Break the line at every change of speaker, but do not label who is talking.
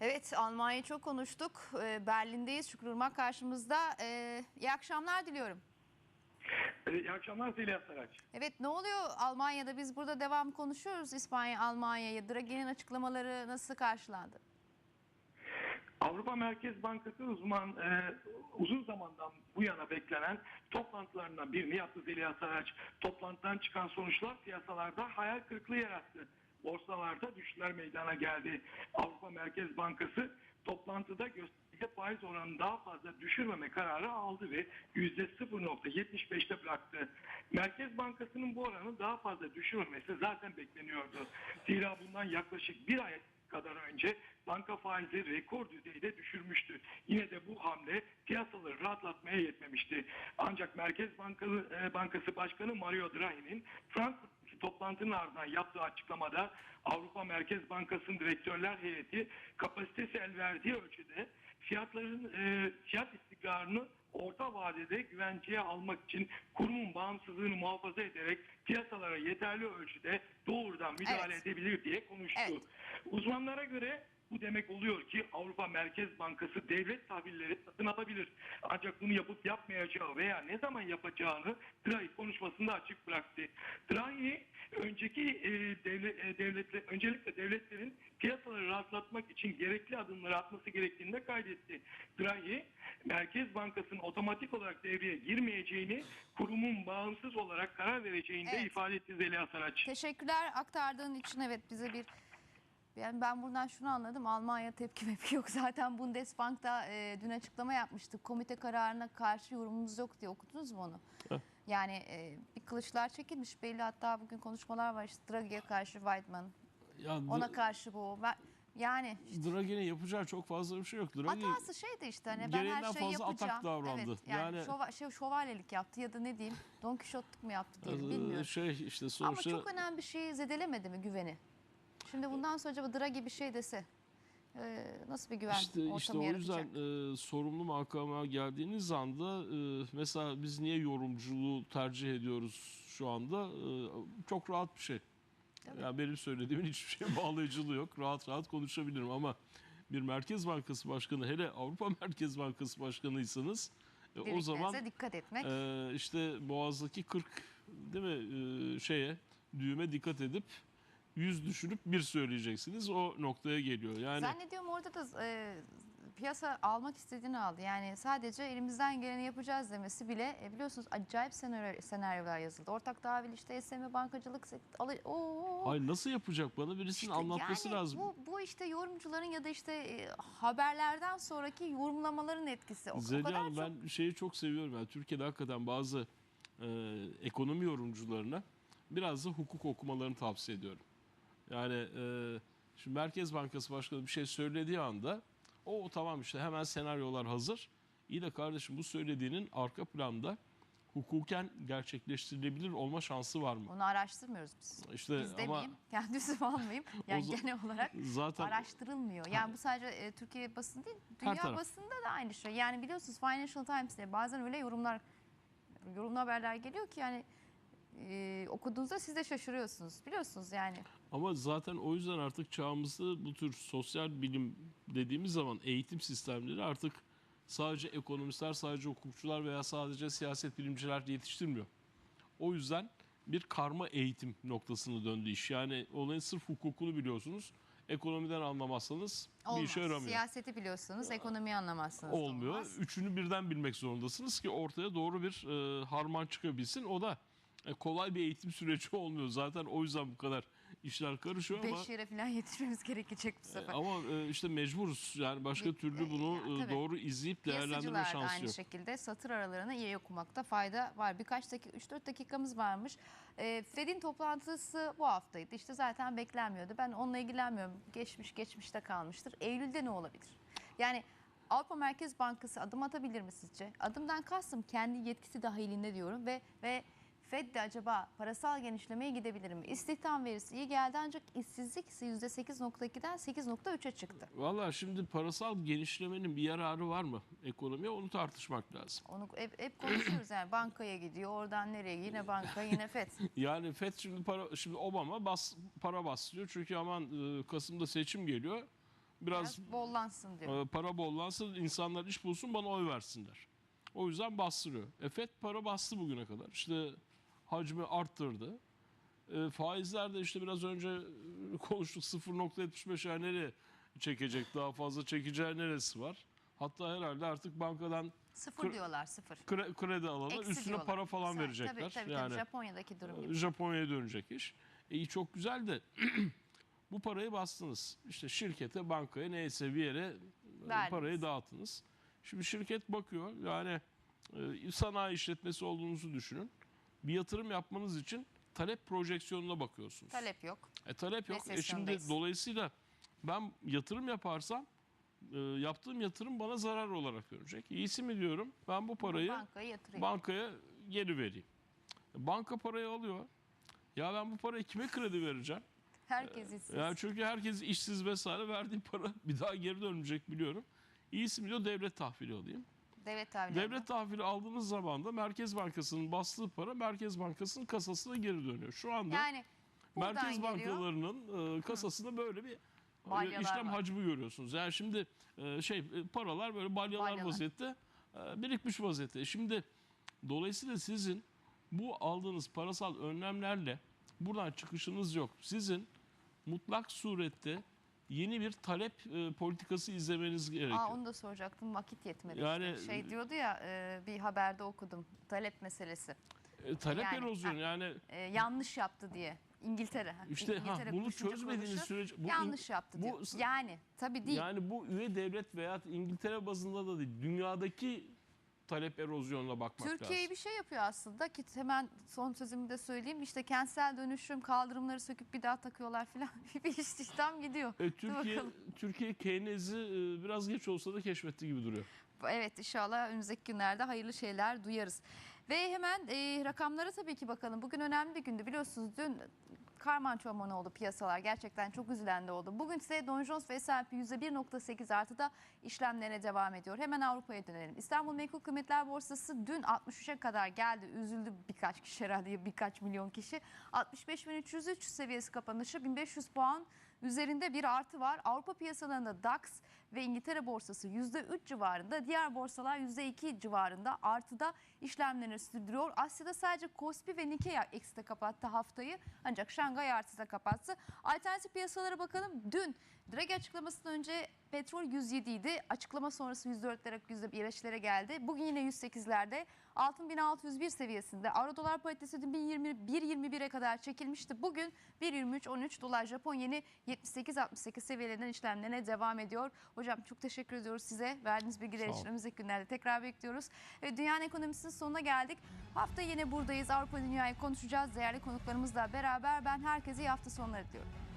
Evet Almanya'yı çok konuştuk. Ee, Berlin'deyiz. Şükrü Irmak karşımızda. Ee, iyi akşamlar diliyorum.
Ee, İyi akşamlar Zeliha Saraç.
Evet ne oluyor Almanya'da? Biz burada devam konuşuyoruz İspanya, Almanya'yı. Draghi'nin açıklamaları nasıl karşılandı?
Avrupa Merkez Bankası uzman e, uzun zamandan bu yana beklenen toplantılarından birini yaptı Zeliha Saraç. Toplantıdan çıkan sonuçlar piyasalarda hayal kırıklığı yarattı. Borsalarda düşüşler meydana geldi. Avrupa Merkez Bankası toplantıda gösterge faiz oranını daha fazla düşürmeme kararı aldı ve %0.75'te bıraktı. Merkez Bankası'nın bu oranı daha fazla düşürmemesi zaten bekleniyordu. Zira bundan yaklaşık bir ay kadar önce banka faizleri rekor düzeyde düşürmüştü. Yine de bu hamle piyasaları rahatlatmaya yetmemişti. Ancak Merkez Bankası, e, Bankası Başkanı Mario Draghi'nin Frankfurt toplantının ardından yaptığı açıklamada Avrupa Merkez Bankası'nın direktörler heyeti kapasitesi el verdiği ölçüde fiyatların e, fiyat istikrarını orta vadede güvenceye almak için kurumun bağımsızlığını muhafaza ederek piyasalara yeterli ölçüde doğrudan müdahale
Evet.
edebilir diye konuştu.
Evet.
Uzmanlara göre bu demek oluyor ki Avrupa Merkez Bankası devlet tahvilleri satın alabilir. Ancak bunu yapıp yapmayacağı veya ne zaman yapacağını Draghi konuşmasında açık bıraktı. Draghi önceki e, devlet, e, devletle, öncelikle devletlerin piyasaları rahatlatmak için gerekli adımları atması gerektiğini de kaydetti. Draghi Merkez Bankası'nın otomatik olarak devreye girmeyeceğini, kurumun bağımsız olarak karar vereceğini de
Evet.
ifade etti Zeliha Saraç.
Teşekkürler aktardığın için. Evet bize bir yani ben buradan şunu anladım. Almanya tepki mepki yok. Zaten Bundesbank'ta e, dün açıklama yapmıştık. Komite kararına karşı yorumumuz yok diye okudunuz mu onu? Yani e, bir kılıçlar çekilmiş belli. Hatta bugün konuşmalar var. İşte Draghi'ye karşı Weidman.
Ya
Ona karşı bu. Ben, yani işte
Draghi'nin yapacağı çok fazla bir şey yok. Draghi
hatası şeydi işte hani ben her şeyi
fazla
yapacağım.
atak davrandı.
Evet, yani,
Yani-
şova- şey, şövalyelik yaptı ya da ne diyeyim Don Kişotluk mu yaptı diyelim
e,
bilmiyorum.
şey işte
Ama
sonuçta
çok önemli bir şeyi zedelemedi mi güveni? Şimdi bundan sonra acaba Draghi bir şey dese e, nasıl bir güven
işte
ortamı
işte o
yaratacak?
yüzden e, sorumlu makama geldiğiniz anda e, mesela biz niye yorumculuğu tercih ediyoruz şu anda? E, çok rahat bir şey.
Tabii.
Yani benim söylediğimin hiçbir şeye bağlayıcılığı yok. Rahat rahat konuşabilirim ama bir Merkez Bankası Başkanı hele Avrupa Merkez Bankası Başkanıysanız e, o zaman
dikkat etmek.
Ee, işte boğazdaki 40 değil mi ee, şeye düğüme dikkat edip 100 düşünüp bir söyleyeceksiniz. O noktaya geliyor. Yani
Zannediyorum orada da e, piyasa almak istediğini aldı. Yani sadece elimizden geleni yapacağız demesi bile e, biliyorsunuz acayip senaryo, senaryolar yazıldı. Ortak tahvil işte SM bankacılık sekt- alı, oo,
ay nasıl yapacak bana birisinin
İşte
anlatması
yani
lazım.
Bu, bu işte yorumcuların ya da işte e, haberlerden sonraki yorumlamaların etkisi. O, o
Zeliha
kadar
Hanım,
çok
ben şeyi çok seviyorum. Yani Türkiye'de hakikaten bazı e, ekonomi yorumcularına biraz da hukuk okumalarını tavsiye ediyorum. Yani e, şimdi Merkez Bankası Başkanı bir şey söylediği anda o tamam işte hemen senaryolar hazır. İyi de kardeşim bu söylediğinin arka planda hukuken gerçekleştirilebilir olma şansı var mı?
Onu araştırmıyoruz biz.
İşte
biz
ama
demeyeyim, kendi üstüme almayayım. Yani genel olarak
zaten
araştırılmıyor. Yani bu sadece e, Türkiye basını değil, dünya basında da aynı şey. Yani biliyorsunuz Financial Times'te bazen öyle yorumlar, yorumlu haberler geliyor ki yani e, okuduğunuzda siz de şaşırıyorsunuz. Biliyorsunuz yani.
Ama zaten o yüzden artık çağımızda bu tür sosyal bilim dediğimiz zaman eğitim sistemleri artık sadece ekonomistler, sadece hukukçular veya sadece siyaset bilimciler yetiştirmiyor. O yüzden bir karma eğitim noktasına döndü iş. Yani olayın sırf hukukunu biliyorsunuz. Ekonomiden anlamazsanız bir
Olmaz.
işe yaramıyor.
Siyaseti biliyorsunuz, ekonomiyi anlamazsınız.
Olmuyor.
olmaz.
Üçünü birden bilmek zorundasınız ki ortaya doğru bir e, harman çıkabilsin. O da e, kolay bir eğitim süreci olmuyor. Zaten o yüzden bu kadar işler karışıyor ama
Beş yere falan yetişmemiz gerekecek bu sefer.
Ama e, işte mecburuz. Yani başka
Bir-
türlü bunu
e,
e,
tabii.
doğru izleyip değerlendirme şansı
aynı
yok.
şekilde satır aralarını iyi okumakta fayda var. Birkaç dakika, 3-4 dakikamız varmış. E, Fed'in toplantısı bu haftaydı. İşte zaten beklenmiyordu. Ben onunla ilgilenmiyorum. Geçmiş geçmişte kalmıştır. Eylül'de ne olabilir? Yani Avrupa Merkez Bankası adım atabilir mi sizce? Adımdan kastım kendi yetkisi dahilinde diyorum ve ve Fed de acaba parasal genişlemeye gidebilir mi? İstihdam verisi iyi geldi ancak işsizlik ise %8.2'den 8.3'e çıktı.
Valla şimdi parasal genişlemenin bir yararı var mı ekonomiye onu tartışmak lazım.
Onu hep, hep konuşuyoruz yani bankaya gidiyor oradan nereye yine banka yine FED.
Yani FED şimdi para şimdi Obama bas para bastırıyor çünkü aman e, Kasım'da seçim geliyor. biraz
Biraz bollansın diyor.
e, para bollansın, insanlar iş bulsun, bana oy versinler. O yüzden bastırıyor. E FED para bastı bugüne kadar. İşte hacmi arttırdı. E, faizler de işte biraz önce e, konuştuk 0.75 yani nereye çekecek daha fazla çekeceği neresi var. Hatta herhalde artık bankadan
Sıfır diyorlar sıfır.
kre- kredi alanı
Eksi
üstüne
diyorlar.
para falan
Sa-
verecekler.
Tabii, tabii,
yani
tabii. Japonya'daki durum gibi.
Japonya'ya dönecek iş. E, iyi çok güzel de bu parayı bastınız. İşte şirkete, bankaya neyse bir yere e,
Verdiniz.
parayı dağıttınız. Şimdi şirket bakıyor yani e, sanayi işletmesi olduğunuzu düşünün. Bir yatırım yapmanız için talep projeksiyonuna bakıyorsunuz.
Talep yok.
E talep yok. E şimdi dolayısıyla ben yatırım yaparsam e, yaptığım yatırım bana zarar olarak dönecek. İyisi mi diyorum ben bu parayı
Bankaya yatırayım.
bankaya geri vereyim. Banka parayı alıyor. Ya ben bu parayı kime kredi vereceğim?
Herkes işsiz.
Yani çünkü herkes işsiz vesaire verdiğim para bir daha geri dönmeyecek biliyorum. İyisi mi diyor devlet tahvili alayım.
Devlet tahvili.
Devlet tahvili aldığınız zaman da Merkez Bankası'nın bastığı para Merkez Bankası'nın kasasına geri dönüyor. Şu anda
Yani
Merkez
geliyor.
bankalarının e, kasasında böyle bir e,
Balyalar
işlem
var.
hacmi görüyorsunuz. Yani şimdi e, şey e, paralar böyle balyalar,
Balyalar.
vaziyette e, birikmiş vaziyette. Şimdi dolayısıyla sizin bu aldığınız parasal önlemlerle buradan çıkışınız yok. Sizin mutlak surette yeni bir talep e, politikası izlemeniz gerekiyor.
Aa, onu da soracaktım vakit yetmedi.
Yani-
işte. Şey diyordu ya e, bir haberde okudum talep meselesi.
E, talep
yani-
erozyonu yani
E, yanlış yaptı diye. İngiltere. ha,
işte ha,
İngiltere
bunu
düşünce
çözmediğiniz
kuruluşu
sürece bu
yanlış yaptı
bu
diyor. Yani tabii değil.
Yani bu üye devlet veya İngiltere bazında da değil, dünyadaki talep erozyonuna bakmak
Türkiye
lazım.
bir şey yapıyor aslında ki hemen son sözümü de söyleyeyim. İşte kentsel dönüşüm kaldırımları söküp bir daha takıyorlar filan. bir istihdam gidiyor.
E, Türkiye. Türkiye Keynes'i e, biraz geç olsa da keşfetti gibi duruyor.
Evet inşallah önümüzdeki günlerde hayırlı şeyler duyarız. Ve hemen e, rakamlara tabii ki bakalım. Bugün önemli bir gündü biliyorsunuz dün karman çorman oldu piyasalar. Gerçekten çok üzülen de oldu. Bugün ise Dow Jones ve S&P %1.8 artıda işlemlerine devam ediyor. Hemen Avrupa'ya dönelim. İstanbul Menkul Kıymetler Borsası dün 63'e kadar geldi. Üzüldü birkaç kişi herhalde birkaç milyon kişi. 65.303 seviyesi kapanışı 1500 puan üzerinde bir artı var. Avrupa piyasalarında DAX ve İngiltere borsası %3 civarında, diğer borsalar %2 civarında artıda işlemlerini sürdürüyor. Asya'da sadece Kospi ve Nikkei ekside kapattı haftayı ancak Şangay artıda kapattı. Alternatif piyasalara bakalım. Dün Draghi açıklamasından önce petrol 107 idi. Açıklama sonrası 104'lere %5'lere geldi. Bugün yine 108'lerde. Altın 1601 seviyesinde. Euro dolar paritesi dün 1.21'e kadar çekilmişti. Bugün 1.23-13 dolar Japon yeni 78-68 seviyelerinden işlemlerine devam ediyor. Hocam çok teşekkür ediyoruz size. Verdiğiniz bilgiler için önümüzdeki günlerde tekrar bekliyoruz. Ve dünyanın ekonomisinin sonuna geldik. Hafta yine buradayız. Avrupa dünyayı konuşacağız. Değerli konuklarımızla beraber ben herkese iyi hafta sonları diliyorum.